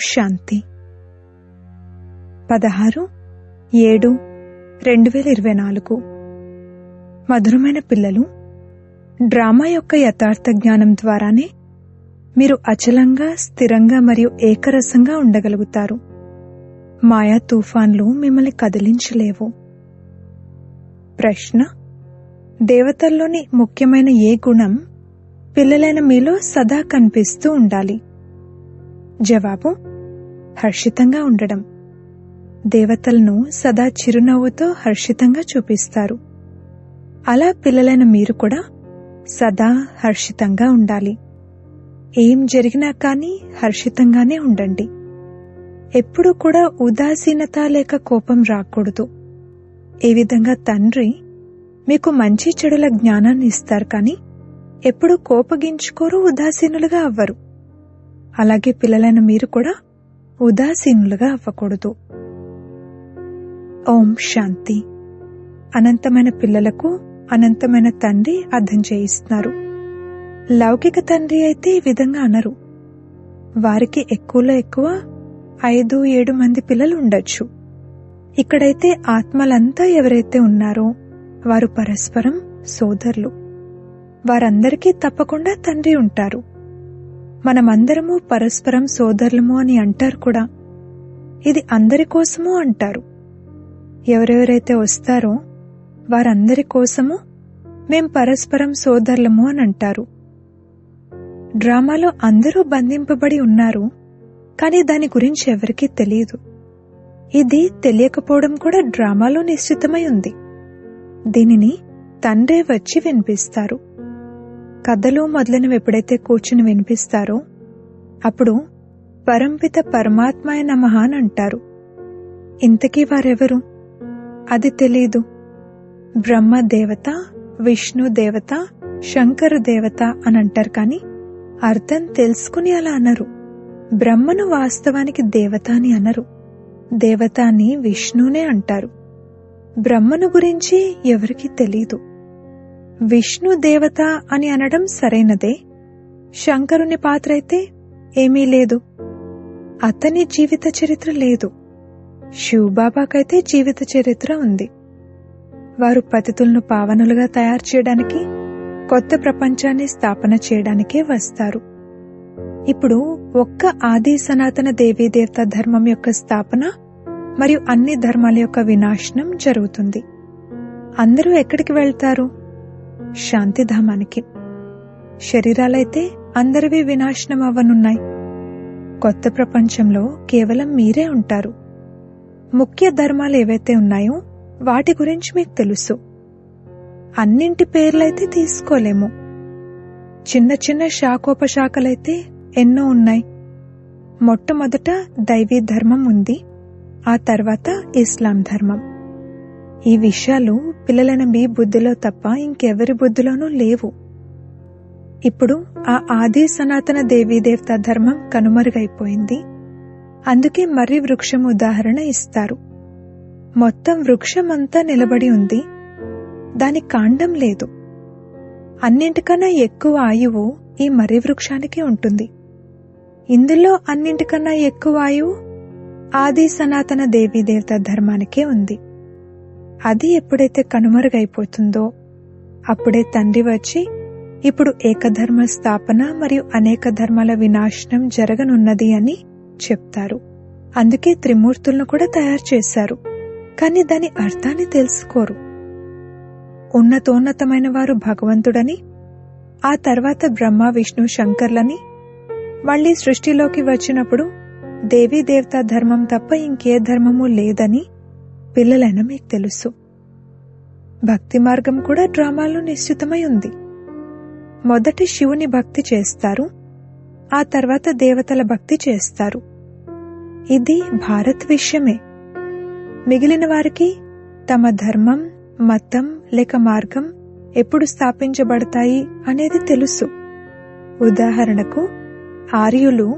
శాంతి. పదహారు ఏడు రెండు వేల ఇరవై నాలుగు. మధురమైన పిల్లలు డ్రామా యొక్క యథార్థ జ్ఞానం ద్వారానే మీరు అచలంగా స్థిరంగా మరియు ఏకరసంగా ఉండగలుగుతారు. మాయా తుఫాన్లు మిమ్మల్ని కదిలించలేవు. ప్రశ్న దేవతల్లోని ముఖ్యమైన ఏ గుణం పిల్లలైన మీలో సదా కనిపిస్తూ ఉండాలి? జవాబు హర్షితంగా ఉండడం. దేవతలను సదా చిరునవ్వుతో హర్షితంగా చూపిస్తారు. అలా పిల్లలైన మీరు కూడా సదా హర్షితంగా ఉండాలి. ఏం జరిగినా కానీ హర్షితంగానే ఉండండి. ఎప్పుడూ కూడా ఉదాసీనత లేక కోపం రాకూడదు. ఏ విధంగా తండ్రి మీకు మంచి చెడుల జ్ఞానాన్ని ఇస్తారు కానీ ఎప్పుడు కోపగించుకోరు ఉదాసీనులుగా అవ్వరు. అలాగే పిల్లలైన మీరు కూడా ఉదాసీనులుగా అవ్వకూడదు. ఓం శాంతి. అనంతమైన పిల్లలకు అనంతమైన తండ్రి అర్థం చేయిస్తున్నారు. లౌకిక తండ్రి అయితే ఈ విధంగా అనరు. వారికి ఎక్కువలో ఎక్కువ ఐదు ఏడు మంది పిల్లలు ఉండొచ్చు. ఇక్కడైతే ఆత్మలంతా ఎవరైతే ఉన్నారో వారు పరస్పరం సోదరులు. వారందరికీ తప్పకుండా తండ్రి ఉంటారు. మనమందరము పరస్పరం సోదరులము అని అంటారు కూడా. ఇది అందరి కోసము అంటారు. ఎవరెవరైతే వస్తారో వారందరి కోసము మేం పరస్పరం సోదరులము అని అంటారు. డ్రామాలో అందరూ బంధింపబడి ఉన్నారు కానీ దాని గురించి ఎవరికీ తెలియదు. ఇది తెలియకపోవడం కూడా డ్రామాలో నిశ్చితమై ఉంది. దీనిని తండ్రే వచ్చి వినిపిస్తారు. కథలు మొదలైనవి ఎప్పుడైతే కూర్చుని వినిపిస్తారో అప్పుడు పరంపిత పరమాత్మాయ నమః అని అంటారు. ఇంతకీ వారెవరు? అది తెలీదు. బ్రహ్మ దేవత విష్ణు దేవత శంకర దేవత అని అంటారు కానీ అర్థం తెలుసుకుని అలా అనరు. బ్రహ్మను వాస్తవానికి దేవత అని అనరు. దేవత అని విష్ణునే అంటారు. బ్రహ్మను గురించి ఎవరికీ తెలీదు. విష్ణు దేవత అని అనడం సరైనదే. శంకరుని పాత్ర అయితే ఏమీ లేదు. అతని జీవిత చరిత్ర లేదు. శివబాబాకైతే జీవిత చరిత్ర ఉంది. వారు పతితులను పావనులుగా తయారు చేయడానికి కొత్త ప్రపంచాన్ని స్థాపన చేయడానికే వస్తారు. ఇప్పుడు ఒక్క ఆది సనాతన దేవీదేవత ధర్మం యొక్క స్థాపన మరియు అన్ని ధర్మాల యొక్క వినాశనం జరుగుతుంది. అందరూ ఎక్కడికి వెళ్తారు? శాంతిధామానికి. శరీరాలైతే అందరివి వినాశనం అవ్వనున్నాయి కొత్త ప్రపంచంలో కేవలం మీరే ఉంటారు. ముఖ్య ధర్మాలు ఏవైతే ఉన్నాయో వాటి గురించి మీకు తెలుసు. అన్నింటి పేర్లైతే తీసుకోలేము. చిన్న చిన్న శాఖోపశాఖలైతే ఎన్నో ఉన్నాయి. మొట్టమొదట దైవీ ధర్మం ఉంది. ఆ తర్వాత ఇస్లాం ధర్మం. ఈ విషయాలు పిల్లలైన మీ బుద్ధిలో తప్ప ఇంకెవరి బుద్ధిలోనూ లేవు. ఇప్పుడు ఆ ఆది సనాతన దేవీదేవత ధర్మం కనుమరుగైపోయింది. అందుకే మర్రి వృక్షం ఉదాహరణ ఇస్తారు. మొత్తం వృక్షం అంతా నిలబడి ఉంది. దాని కాండం లేదు. అన్నింటికన్నా ఎక్కువ ఆయువు ఈ మర్రి వృక్షానికి ఉంటుంది. ఇందులో అన్నింటికన్నా ఎక్కువ ఆయువు ఆది సనాతన దేవీదేవత ధర్మానికే ఉంది. అది ఎప్పుడైతే కనుమరుగైపోతుందో అప్పుడే తండ్రి వచ్చి ఇప్పుడు ఏకధర్మ స్థాపన మరియు అనేక ధర్మాల వినాశనం జరగనున్నది అని చెప్తారు. అందుకే త్రిమూర్తులను కూడా తయారు చేశారు. కానీ దాని అర్థాన్ని తెలుసుకోరు. ఉన్నతోన్నతమైన వారు భగవంతుడని ఆ తర్వాత బ్రహ్మ విష్ణు శంకర్లని మళ్ళీ సృష్టిలోకి వచ్చినప్పుడు దేవీ దేవతా ధర్మం తప్ప ఇంకే ధర్మము లేదని పిల్లలైన మీకు తెలుసు. భక్తి మార్గం కూడా డ్రామాలో నిశ్చితమై ఉంది. మొదటి శివుని భక్తి చేస్తారు ఆ తర్వాత దేవతల భక్తి చేస్తారు. ఇది భారత్ విషయమే. మిగిలిన వారికి తమ ధర్మం మతం లేక మార్గం ఎప్పుడు స్థాపించబడతాయి అనేది తెలుసు. ఉదాహరణకు ఆర్యులు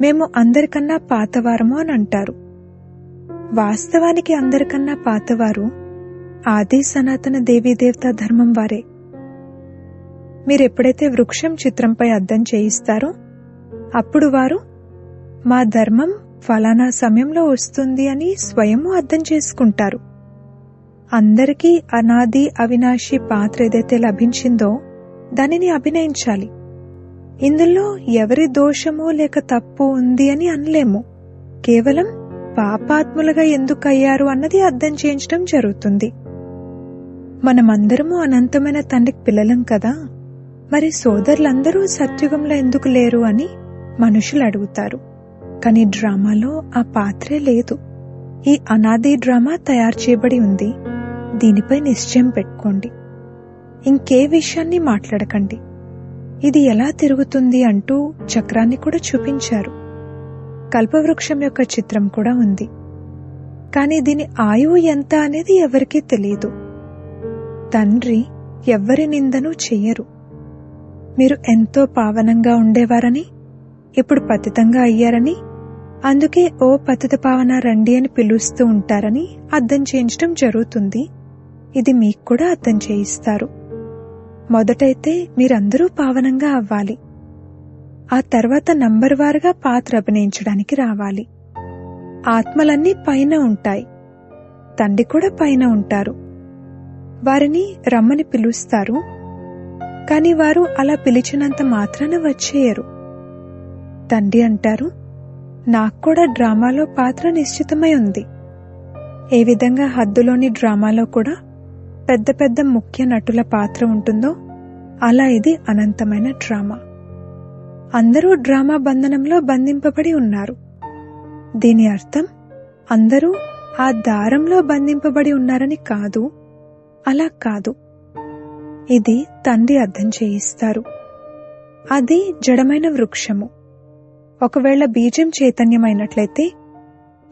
మేము అందరికన్నా పాతవారము అని అంటారు. వాస్తవానికి అందరికన్నా పాతవారు ఆది సనాతన దేవీదేవతా ధర్మం వారే. మీరెప్పుడైతే వృక్షం చిత్రంపై అద్దం చేయిస్తారో అప్పుడు వారు మా ధర్మం ఫలానా సమయంలో వస్తుంది అని స్వయము అర్థం చేసుకుంటారు. అందరికీ అనాది అవినాశి పాత్ర ఏదైతే లభించిందో దానిని అభినయించాలి. ఇందులో ఎవరి దోషము లేక తప్పు ఉంది అని అనలేము. కేవలం పాపాత్ములుగా ఎందుకు అయ్యారు అన్నది అర్థం చేయించడం జరుగుతుంది. మనమందరము అనంతమైన తండ్రికి పిల్లలం కదా. మరి సోదరులందరూ సత్యుగంలో ఎందుకు లేరు అని మనుషులు అడుగుతారు. కానీ డ్రామాలో ఆ పాత్రే లేదు. ఈ అనాది డ్రామా తయారు చేయబడి ఉంది. దీనిపై నిశ్చయం పెట్టుకోండి. ఇంకే విషయాన్ని మాట్లాడకండి. ఇది ఎలా తిరుగుతుంది అంటూ చక్రాన్ని కూడా చూపించారు. కల్పవృక్షం యొక్క చిత్రం కూడా ఉంది. కానీ దీని ఆయువు ఎంత అనేది ఎవరికీ తెలియదు. తండ్రి ఎవ్వరి నిందను చెయ్యరు మీరు ఎంతో పావనంగా ఉండేవారని ఇప్పుడు పతితంగా అయ్యారని అందుకే ఓ పతిత పావన రండి అని పిలుస్తూ ఉంటారని అర్థం చేయించడం జరుగుతుంది. ఇది మీకు కూడా అర్థం చేయిస్తారు. మొదటైతే మీరందరూ పావనంగా అవ్వాలి. ఆ తర్వాత నంబర్ వారుగా పాత్ర అభినయించడానికి రావాలి. ఆత్మలన్నీ పైన ఉంటాయి. తండ్రి కూడా పైన ఉంటారు. వారిని రమ్మని పిలుస్తారు. కాని వారు అలా పిలిచినంత మాత్రాన వచ్చేయరు. తండ్రి అంటారు నాకు కూడా డ్రామాలో పాత్ర నిశ్చితమై ఉంది. ఏ విధంగా హద్దులోని డ్రామాలో కూడా పెద్ద పెద్ద ముఖ్య నటుల పాత్ర ఉంటుందో అలా ఇది అనంతమైన డ్రామా. అందరూ డ్రామా బంధనంలో బంధింపబడి ఉన్నారు. దీని అర్థం అందరూ ఆ దారంలో బంధింపబడి ఉన్నారని కాదు అలా కాదు. ఇది తండ్రి అర్థం చేయిస్తారు. అది జడమైన వృక్షము. ఒకవేళ బీజం చైతన్యమైనట్లయితే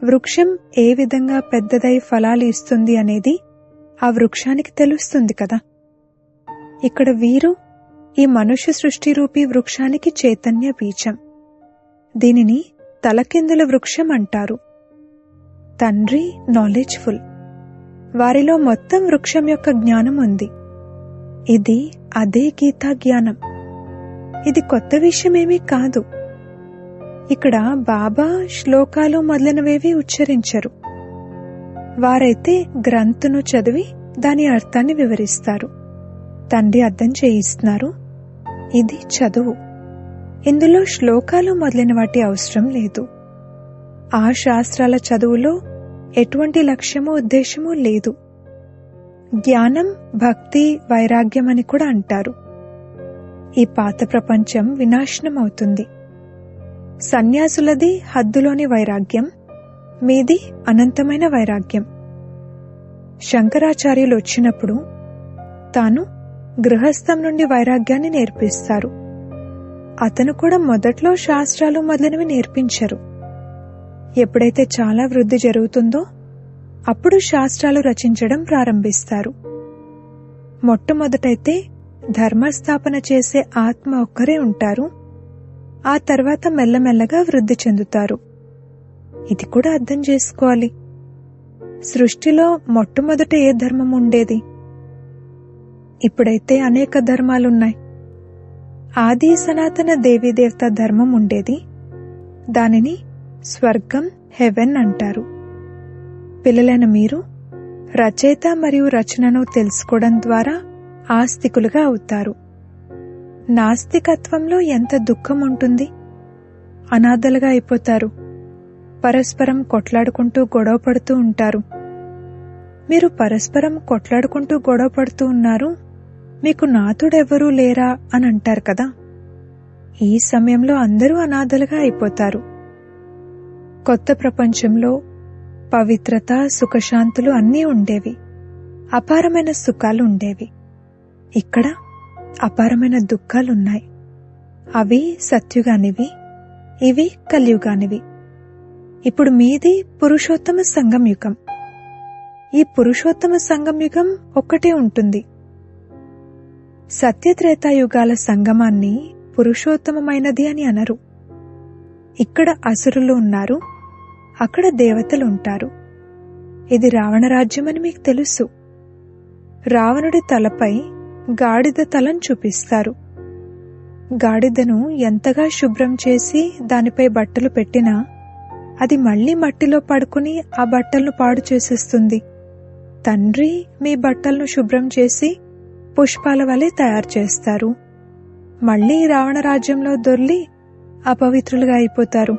వృక్షం ఏ విధంగా పెద్దదై ఫలాలు ఇస్తుంది అనేది ఆ వృక్షానికి తెలుస్తుంది కదా. ఇక్కడ వీరు ఈ మనుష్య సృష్టి రూపీ వృక్షానికి చైతన్య బీజం. దీనిని తలకిందుల వృక్షం అంటారు. తండ్రి నాలెడ్జ్ఫుల్ వారిలో మొత్తం వృక్షం యొక్క జ్ఞానం ఉంది. ఇది అదే గీతా జ్ఞానం. ఇది కొత్త విషయమేమీ కాదు. ఇక్కడ బాబా శ్లోకాలు మొదలైనవేవి ఉచ్చరించరు. వారైతే గ్రంథును చదివి దాని అర్థాన్ని వివరిస్తారు. తండ్రి అర్థం చేయిస్తున్నారు ఇది చదువు. ఇందులో శ్లోకాలు మొదలైన వాటి అవసరం లేదు. ఆ శాస్త్రాల చదువులో ఎటువంటి లక్ష్యము ఉద్దేశము లేదు. జ్ఞానం భక్తి వైరాగ్యం అని కూడా అంటారు. ఈ పాత ప్రపంచం వినాశనం అవుతుంది సన్యాసులది హద్దులోని వైరాగ్యం మీది అనంతమైన వైరాగ్యం. శంకరాచార్యులు వచ్చినప్పుడు తాను గృహస్థం నుండి వైరాగ్యాన్ని నేర్పిస్తారు. అతను కూడా మొదట్లో శాస్త్రాలు మొదలైనవి నేర్పించరు. ఎప్పుడైతే చాలా వృద్ధి జరుగుతుందో అప్పుడు శాస్త్రాలు రచించడం ప్రారంభిస్తారు. మొట్టమొదటైతే ధర్మస్థాపన చేసే ఆత్మ ఒక్కరే ఉంటారు. ఆ తర్వాత మెల్లమెల్లగా వృద్ధి చెందుతారు. ఇది కూడా అర్థం చేసుకోవాలి. సృష్టిలో మొట్టమొదట ఏ ధర్మం ఉండేది? ఇప్పుడైతే అనేక ధర్మాలున్నాయి. ఆది సనాతన దేవీదేవత ధర్మం ఉండేది. దానిని స్వర్గం హెవెన్ అంటారు. పిల్లలైన మీరు రచయిత మరియు రచనను తెలుసుకోవడం ద్వారా ఆస్తికులుగా అవుతారు. నాస్తికత్వంలో ఎంత దుఃఖం ఉంటుంది. అనాథలుగా అయిపోతారు. పరస్పరం కొట్లాడుకుంటూ గొడవ పడుతూ ఉంటారు. మీరు పరస్పరం కొట్లాడుకుంటూ గొడవ పడుతూ ఉన్నారు. మీకు నాతుడెవ్వరూ లేరా అని అంటారు కదా? ఈ సమయంలో అందరూ అనాథలుగా అయిపోతారు. కొత్త ప్రపంచంలో పవిత్రత సుఖశాంతులు అన్నీ ఉండేవి. అపారమైన సుఖాలు ఉండేవి. ఇక్కడ అపారమైన దుఃఖాలున్నాయి. అవి సత్యుగానివి ఇవి కలియుగానివి. ఇప్పుడు మీది పురుషోత్తమ సంగం యుగం ఈ పురుషోత్తమ సంగం యుగం ఒక్కటే ఉంటుంది. సత్యత్రేతాయుగాల సంగమాన్ని పురుషోత్తమమైనది అని అనరు. ఇక్కడ అసురులు ఉన్నారు అక్కడ దేవతలు ఉంటారు. ఇది రావణ రాజ్యమని మీకు తెలుసు. రావణుడి తలపై గాడిద తలను చూపిస్తారు. గాడిదను ఎంతగా శుభ్రం చేసి దానిపై బట్టలు పెట్టినా అది మళ్ళీ మట్టిలో పడుకుని ఆ బట్టలను పాడు చేసేస్తుంది. తండ్రి మీ బట్టలను శుభ్రం చేసి పుష్పాల వలె తయారు చేస్తారు. మళ్ళీ రావణ రాజ్యంలో దొర్లి అపవిత్రులుగా అయిపోతారు.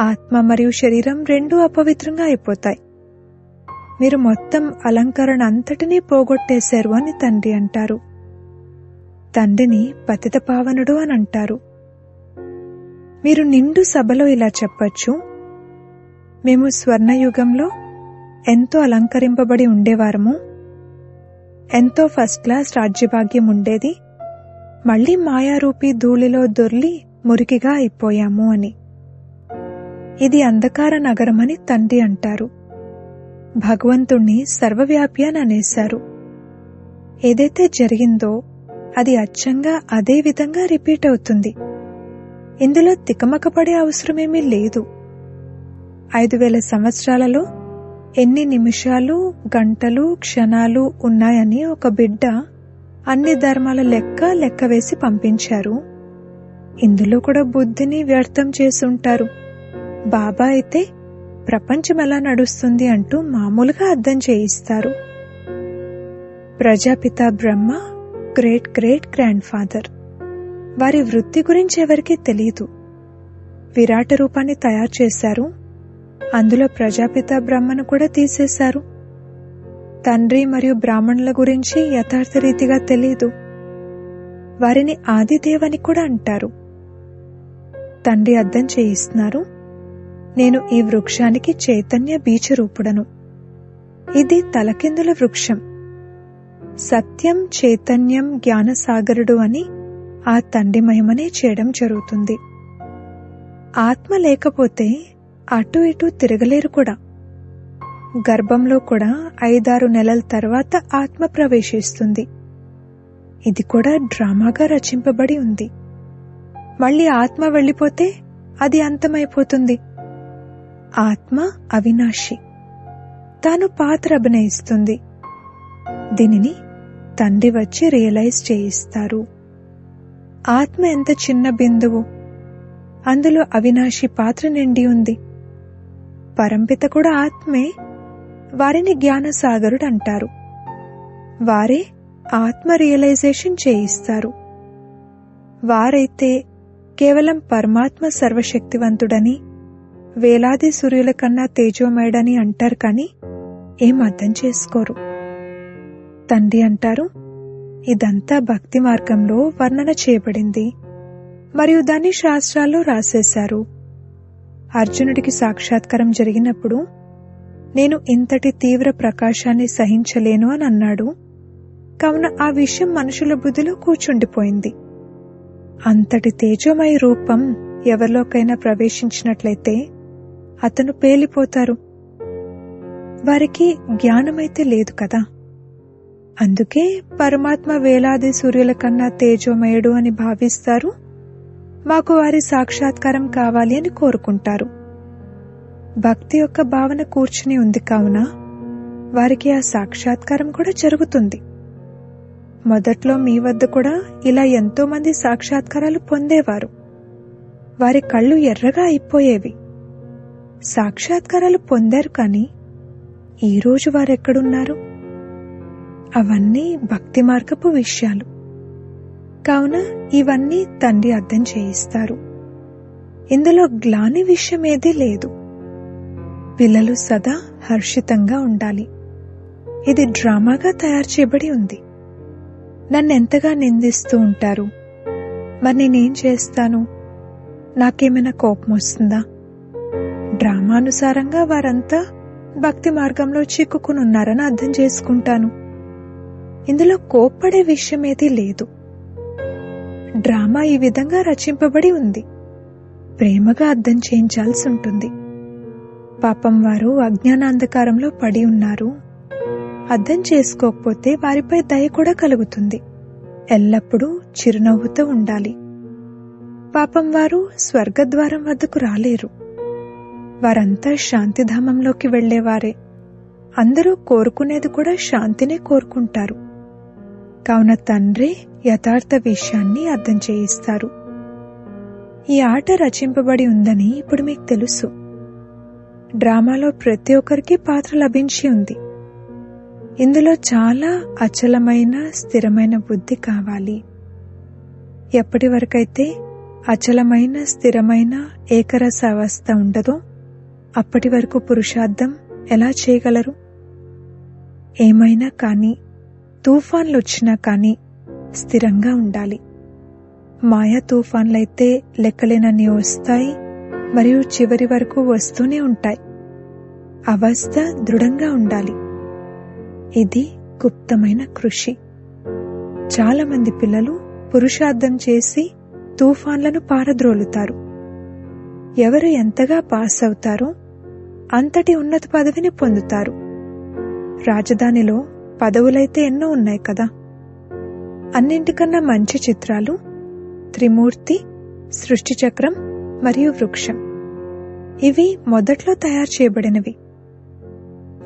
ఆత్మ మరియు శరీరం రెండూ అపవిత్రంగా అయిపోతాయి. మీరు మొత్తం అలంకరణ అంతటినీ పోగొట్టేశారు అని తండ్రి అంటారు. తండ్రిని పతిత పావనుడు అని అంటారు. మీరు నిండు సభలో ఇలా చెప్పచ్చు. మేము స్వర్ణయుగంలో ఎంతో అలంకరింపబడి ఉండేవారము. ఎంతో ఫస్ట్ క్లాస్ రాజ్యభాగ్యం ఉండేది. మళ్ళీ మాయారూపి ధూళిలో దొర్లి మురికిగా అయిపోయాము అని. ఇది అంధకార నగరమని తండ్రి అంటారు. భగవంతుణ్ణి సర్వవ్యాపి అని అనేశారు. ఏదైతే జరిగిందో అది అచ్చంగా అదే విధంగా రిపీట్ అవుతుంది. ఇందులో తికమకపడే అవసరమేమీ లేదు. ఐదు వేల సంవత్సరాలలో ఎన్ని నిమిషాలు గంటలు క్షణాలు ఉన్నాయని ఒక బిడ్డ అన్ని ధర్మాల లెక్క లెక్క వేసి పంపించారు. ఇందులో కూడా బుద్ధిని వ్యర్థం చేసుంటారు. బాబా అయితే ప్రపంచం ఎలా నడుస్తుంది అంటూ మామూలుగా అర్థం చేయిస్తారు. Prajapita Brahma great great grand father. వారి వృత్తి గురించి ఎవరికీ తెలియదు. విరాట రూపాన్ని తయారు చేశారు అందులో ప్రజాపిత బ్రహ్మను కూడా తీసేశారు. తండ్రి మరియు బ్రాహ్మణుల గురించి యథార్థ రీతిగా తెలియదు వారిని ఆదిదేవని కూడా అంటారు. తండ్రి అర్థం చేయిస్తున్నారు నేను ఈ వృక్షానికి చైతన్య బీజరూపుడను. ఇది తలకిందుల వృక్షం. సత్యం చైతన్యం జ్ఞానసాగరుడు అని ఆ తండ్రి మహిమనే చేయడం జరుగుతుంది. ఆత్మ లేకపోతే అటు ఇటు తిరగలేరు కూడా. గర్భంలో కూడా ఐదారు నెలల తర్వాత ఆత్మ ప్రవేశిస్తుంది. ఇది కూడా డ్రామాగా రచింపబడి ఉంది. మళ్ళీ ఆత్మ వెళ్ళిపోతే అది అంతమైపోతుంది. ఆత్మ అవినాశి. తాను పాత్ర అభినయిస్తుంది. దీనిని తండ్రి వచ్చి రియలైజ్ చేయిస్తారు. ఆత్మ ఎంత చిన్న బిందువు. అందులో అవినాశి పాత్ర నిండి ఉంది. పరంపిత కూడా ఆత్మే. వారిని జ్ఞానసాగరుడు అంటారు. వారే ఆత్మ రియలైజేషన్ చేయిస్తారు. వారైతే కేవలం పరమాత్మ సర్వశక్తివంతుడని వేలాది సూర్యుల కన్నా తేజోమయుడని అంటారు కానీ ఏం అర్థం చేసుకోరు. తండ్రి అంటారు ఇదంతా భక్తి మార్గంలో వర్ణన చేయబడింది. మరియు దాన్ని శాస్త్రాల్లో రాసేశారు. అర్జునుడికి సాక్షాత్కారం జరిగినప్పుడు నేను ఇంతటి తీవ్ర ప్రకాశాన్ని సహించలేను అని అన్నాడు. కావున ఆ విషయం మనుషుల బుద్ధిలో కూర్చుండిపోయింది. అంతటి తేజోమయ రూపం ఎవరిలోకైనా ప్రవేశించినట్లయితే అతను పేలిపోతారు. వారికి జ్ఞానమైతే లేదు కదా. అందుకే పరమాత్మ వేలాది సూర్యుల కన్నా తేజోమయుడు అని భావిస్తారు. మాకు వారి సాక్షాత్కారం కావాలి అని కోరుకుంటారు. భక్తి యొక్క భావన కూర్చుని ఉంది కావున వారికి ఆ సాక్షాత్కారం కూడా జరుగుతుంది. మొదట్లో మీ వద్ద కూడా ఇలా ఎంతో మంది సాక్షాత్కారాలు పొందేవారు. వారి కళ్ళు ఎర్రగా అయిపోయేవి. సాక్షాత్కారాలు పొందారు కానీ ఈరోజు వారెక్కడున్నారు? అవన్నీ భక్తి మార్గపు విషయాలు. కావున ఇవన్నీ తండ్రి అర్థం చేయిస్తారు. ఇందులో గ్లాని విషయం ఏదీ లేదు. పిల్లలు సదా హర్షితంగా ఉండాలి. ఇది డ్రామాగా తయారు చేయబడి ఉంది. నన్నెంతగా నిందిస్తూ ఉంటారు? మరి నేనేం చేస్తాను? నాకేమైనా కోపం వస్తుందా? డ్రామానుసారంగా వారంతా భక్తి మార్గంలో చిక్కుకునున్నారని అర్థం చేసుకుంటాను. ఇందులో కోప్పడే విషయం ఏదీ లేదు. డ్రామా ఈ విధంగా రచింపబడి ఉంది. ప్రేమగా అర్థం చేయించాల్సి ఉంటుంది. పాపం వారు అజ్ఞానాంధకారంలో పడి ఉన్నారు. అర్థం చేసుకోకపోతే వారిపై దయ కూడా కలుగుతుంది. ఎల్లప్పుడూ చిరునవ్వుతో ఉండాలి. పాపం వారు స్వర్గద్వారం వద్దకు రాలేరు. వారంతా శాంతిధామంలోకి వెళ్ళేవారే అందరూ కోరుకునేది కూడా శాంతినే కోరుకుంటారు. కావున తండ్రి యథార్థ విషయాన్ని అర్థం చేయిస్తారు. ఈ ఆట రచింపబడి ఉందని ఇప్పుడు మీకు తెలుసు. డ్రామాలో ప్రతి ఒక్కరికి పాత్ర లభించి ఉంది. ఇందులో చాలా అచలమైన స్థిరమైన బుద్ధి కావాలి. ఎప్పటి వరకైతే అచలమైన స్థిరమైన ఏకరస అవస్థ ఉండదో అప్పటి వరకు పురుషార్థం ఎలా చేయగలరు? ఏమైనా కానీ తుఫాన్లు వచ్చినా కానీ స్థిరంగా ఉండాలి. మాయా తుఫాన్లైతే లెక్కలేనన్ని వస్తాయి మరియు చివరి వరకు వస్తూనే ఉంటాయి. అవస్థ దృఢంగా ఉండాలి. ఇది గుప్తమైన కృషి. చాలామంది పిల్లలు పురుషార్థం చేసి తుఫాన్లను పారద్రోలుతారు. ఎవరు ఎంతగా పాస్ అవుతారో అంతటి ఉన్నత పదవిని పొందుతారు. రాజధానిలో పదవులైతే ఎన్నో ఉన్నాయి కదా. అన్నింటికన్నా మంచి చిత్రాలు త్రిమూర్తి సృష్టి చక్రం మరియు వృక్షం. ఇవి మొదట్లో తయారు చేయబడినవి.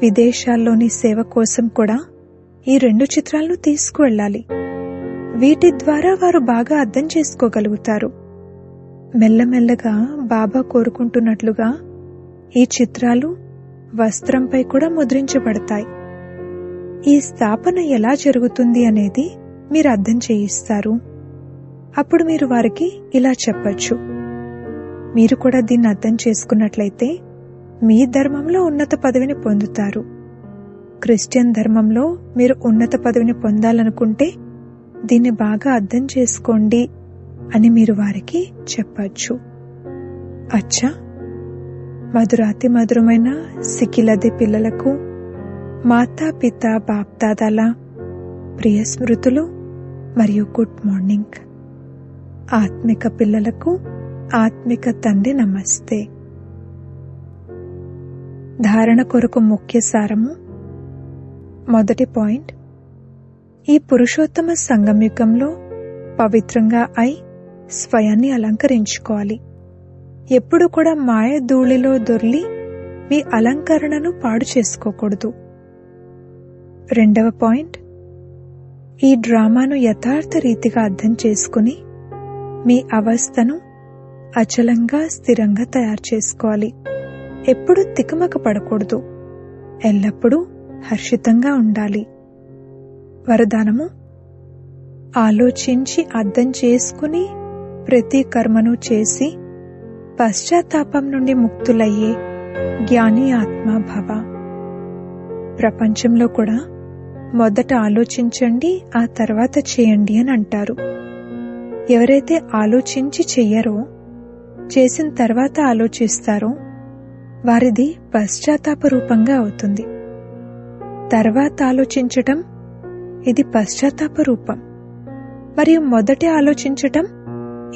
విదేశాల్లోని సేవ కోసం కూడా ఈ రెండు చిత్రాలను తీసుకువెళ్ళాలి. వీటి ద్వారా వారు బాగా అర్థం చేసుకోగలుగుతారు. మెల్లమెల్లగా బాబా కోరుకుంటున్నట్లుగా ఈ చిత్రాలు వస్త్రంపై కూడా ముద్రించబడతాయి. ఈ స్థాపన ఎలా జరుగుతుంది అనేది మీరు అర్థం చేయిస్తారు. అప్పుడు మీరు వారికి ఇలా చెప్పచ్చు. మీరు కూడా దీన్ని అర్థం చేసుకున్నట్లయితే మీ ధర్మంలో ఉన్నత పదవిని పొందుతారు. క్రిస్టియన్ ధర్మంలో మీరు ఉన్నత పదవిని పొందాలనుకుంటే దీన్ని బాగా అర్థం చేసుకోండి అని మీరు వారికి చెప్పచ్చు. అచ్చా! మధురాతి మధురమైన సికిలది పిల్లలకు మాతా పిత బాప్దాదాల ప్రియ స్మృతులు మరియు గుడ్ మార్నింగ్ ఆత్మిక పిల్లలకు ఆత్మిక తండ్రి నమస్తే. ధారణ కొరకు ముఖ్య సారము. మొదటి పాయింట్. ఈ పురుషోత్తమ సంగమయుగంలో పవిత్రంగా అయి స్వయాన్ని అలంకరించుకోవాలి. ఎప్పుడు కూడా మాయ ధూళిలో దొర్లి మీ అలంకరణను పాడు చేసుకోకూడదు. రెండవ పాయింట్. ఈ డ్రామాను యథార్థ రీతిగా అర్థం చేసుకుని మీ అవస్థను అచలంగా స్థిరంగా తయారు చేసుకోవాలి. ఎప్పుడు తికమక పడకూడదు. ఎల్లప్పుడూ హర్షితంగా ఉండాలి. వరదానము ఆలోచించి అర్థం చేసుకుని ప్రతి కర్మను చేసి పశ్చాత్తాపం నుండి ముక్తులయ్యే జ్ఞాని ఆత్మ భవ. ప్రపంచంలో కూడా మొదట ఆలోచించండి ఆ తర్వాత చేయండి అని అంటారు. ఎవరైతే ఆలోచించి చెయ్యరో చేసిన తర్వాత ఆలోచిస్తారో వారిది పశ్చాత్తాప రూపంగా అవుతుంది. తర్వాత ఆలోచించటం ఇది పశ్చాత్తాప రూపం. మరియు మొదటి ఆలోచించటం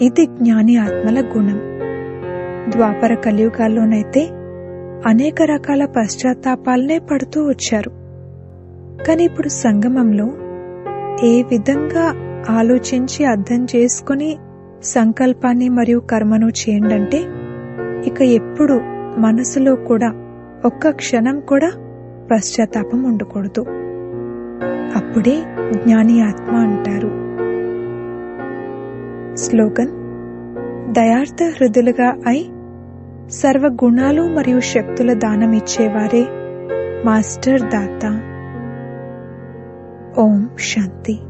ఇది జ్ఞాని ఆత్మల గుణం. ద్వాపర కలియుగాల్లోనైతే అనేక రకాల పశ్చాత్తాపాలనే పడుతూ వచ్చారు. కానీ ఇప్పుడు సంగమంలో ఏ విధంగా ఆలోచించి అర్థం చేసుకుని సంకల్పాన్ని మరియు కర్మను చేయండంటే ఇక ఎప్పుడు మనసులో కూడా ఒక్క క్షణం కూడా పశ్చాత్తాపం ఉండకూడదు. అప్పుడే జ్ఞాని ఆత్మ అంటారు. స్లోగన్ దయార్థ హృదులుగా అయి సర్వ గుణాలు మరియు శక్తుల దానం ఇచ్చేవారే మాస్టర్ దాత. ओम शांति।